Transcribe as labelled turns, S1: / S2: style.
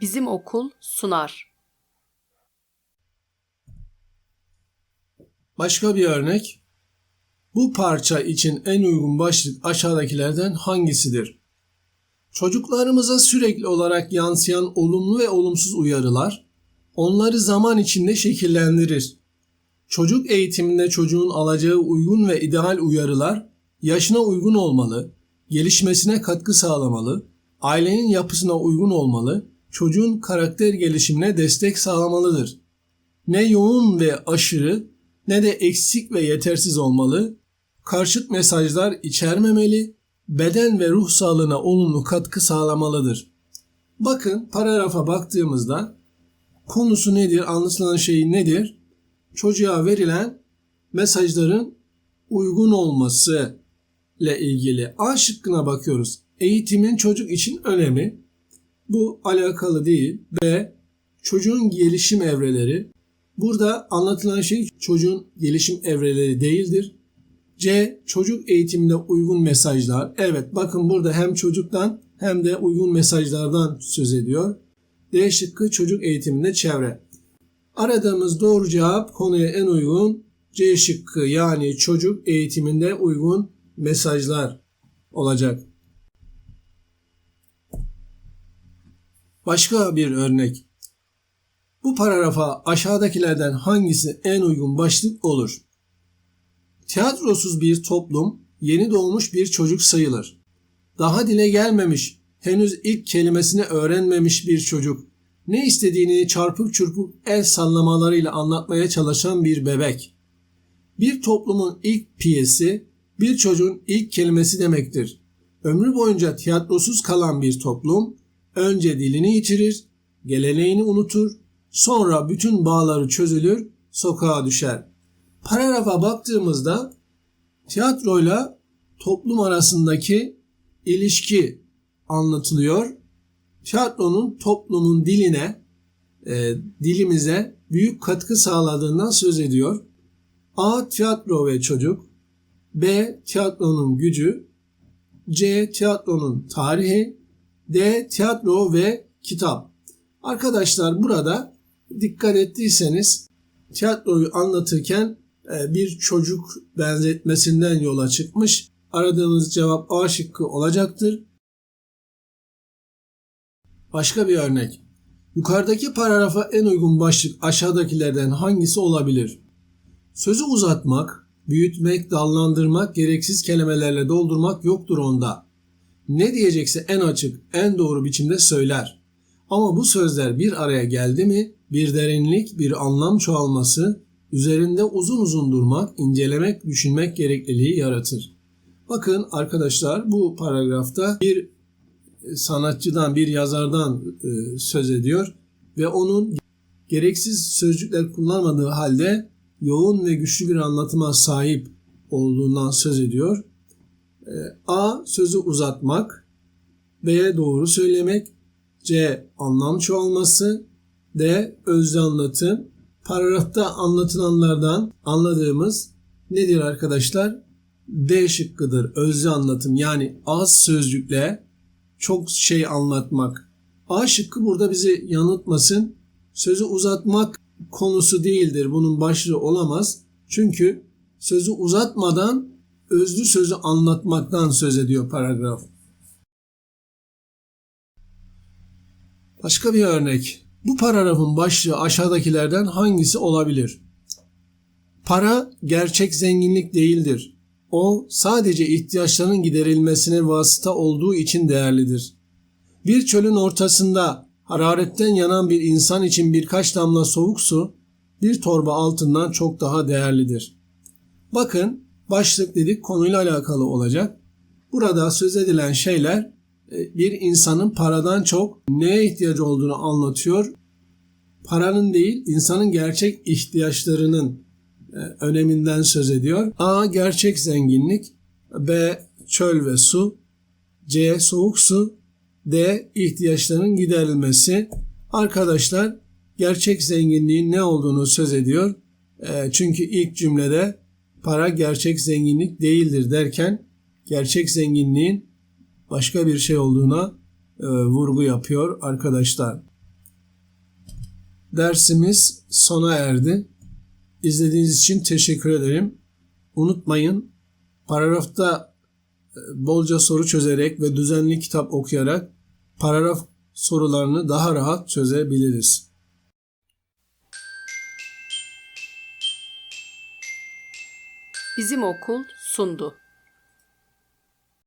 S1: Bizim okul sunar.
S2: Başka bir örnek. Bu parça için en uygun başlık aşağıdakilerden hangisidir? Çocuklarımıza sürekli olarak yansıyan olumlu ve olumsuz uyarılar onları zaman içinde şekillendirir. Çocuk eğitiminde çocuğun alacağı uygun ve ideal uyarılar yaşına uygun olmalı, gelişmesine katkı sağlamalı, ailenin yapısına uygun olmalı, çocuğun karakter gelişimine destek sağlamalıdır. Ne yoğun ve aşırı ne de eksik ve yetersiz olmalı, karşıt mesajlar içermemeli, beden ve ruh sağlığına olumlu katkı sağlamalıdır. Bakın paragrafa baktığımızda konusu nedir, anlatılan şey nedir? Çocuğa verilen mesajların uygun olması ile ilgili A şıkkına bakıyoruz. Eğitimin çocuk için önemi. Bu alakalı değil. B. Çocuğun gelişim evreleri. Burada anlatılan şey çocuğun gelişim evreleri değildir. C. Çocuk eğitimine uygun mesajlar. Evet bakın burada hem çocuktan hem de uygun mesajlardan söz ediyor. D şıkkı çocuk eğitiminde çevre. Aradığımız doğru cevap konuya en uygun C şıkkı yani çocuk eğitiminde uygun mesajlar olacak. Başka bir örnek. Bu paragrafa aşağıdakilerden hangisi en uygun başlık olur? Tiyatrosuz bir toplum yeni doğmuş bir çocuk sayılır. Daha dile gelmemiş, henüz ilk kelimesini öğrenmemiş bir çocuk, ne istediğini çarpık çırpık el sallamalarıyla anlatmaya çalışan bir bebek. Bir toplumun ilk piyesi, bir çocuğun ilk kelimesi demektir. Ömrü boyunca tiyatrosuz kalan bir toplum, önce dilini yitirir, geleneğini unutur, sonra bütün bağları çözülür, sokağa düşer. Paragrafa baktığımızda tiyatroyla toplum arasındaki ilişki anlatılıyor. Tiyatronun toplumun diline, e, dilimize büyük katkı sağladığından söz ediyor. A. Tiyatro ve çocuk. B. Tiyatronun gücü. C. Tiyatronun tarihi. D. Tiyatro ve kitap. Arkadaşlar burada dikkat ettiyseniz tiyatroyu anlatırken e, bir çocuk benzetmesinden yola çıkmış. Aradığımız cevap A şıkkı olacaktır. Başka bir örnek. Yukarıdaki paragrafa en uygun başlık aşağıdakilerden hangisi olabilir? Sözü uzatmak, büyütmek, dallandırmak, gereksiz kelimelerle doldurmak yoktur onda. Ne diyecekse en açık, en doğru biçimde söyler. Ama bu sözler bir araya geldi mi bir derinlik, bir anlam çoğalması, üzerinde uzun uzun durmak, incelemek, düşünmek gerekliliği yaratır. Bakın arkadaşlar bu paragrafta bir sanatçıdan, bir yazardan e, söz ediyor ve onun gereksiz sözcükler kullanmadığı halde yoğun ve güçlü bir anlatıma sahip olduğundan söz ediyor. E, A. Sözü uzatmak. B. Doğru söylemek. C. Anlam çoğalması. D. Özlü anlatım. Paragrafta anlatılanlardan anladığımız nedir arkadaşlar? D şıkkıdır. Özlü anlatım yani az sözcükle çok şey anlatmak. A şıkkı burada bizi yanıltmasın. Sözü uzatmak konusu değildir. Bunun başlığı olamaz. Çünkü sözü uzatmadan özlü sözü anlatmaktan söz ediyor paragraf. Başka bir örnek. Bu paragrafın başlığı aşağıdakilerden hangisi olabilir? Para gerçek zenginlik değildir. O sadece ihtiyaçların giderilmesine vasıta olduğu için değerlidir. Bir çölün ortasında hararetten yanan bir insan için birkaç damla soğuk su bir torba altından çok daha değerlidir. Bakın başlık dedik konuyla alakalı olacak. Burada söz edilen şeyler e, bir insanın paradan çok neye ihtiyacı olduğunu anlatıyor. Paranın değil, insanın gerçek ihtiyaçlarının e, öneminden söz ediyor. A. Gerçek zenginlik. B. Çöl ve su. C. Soğuk su. D. ihtiyaçların giderilmesi. Arkadaşlar gerçek zenginliğin ne olduğunu söz ediyor. E, çünkü ilk cümlede para gerçek zenginlik değildir derken gerçek zenginliğin başka bir şey olduğuna e, vurgu yapıyor arkadaşlar. dersimiz sona erdi. İzlediğiniz için teşekkür ederim. Unutmayın paragrafta e, bolca soru çözerek ve düzenli kitap okuyarak paragraf sorularını daha rahat çözebiliriz.
S1: Bizim okul sundu.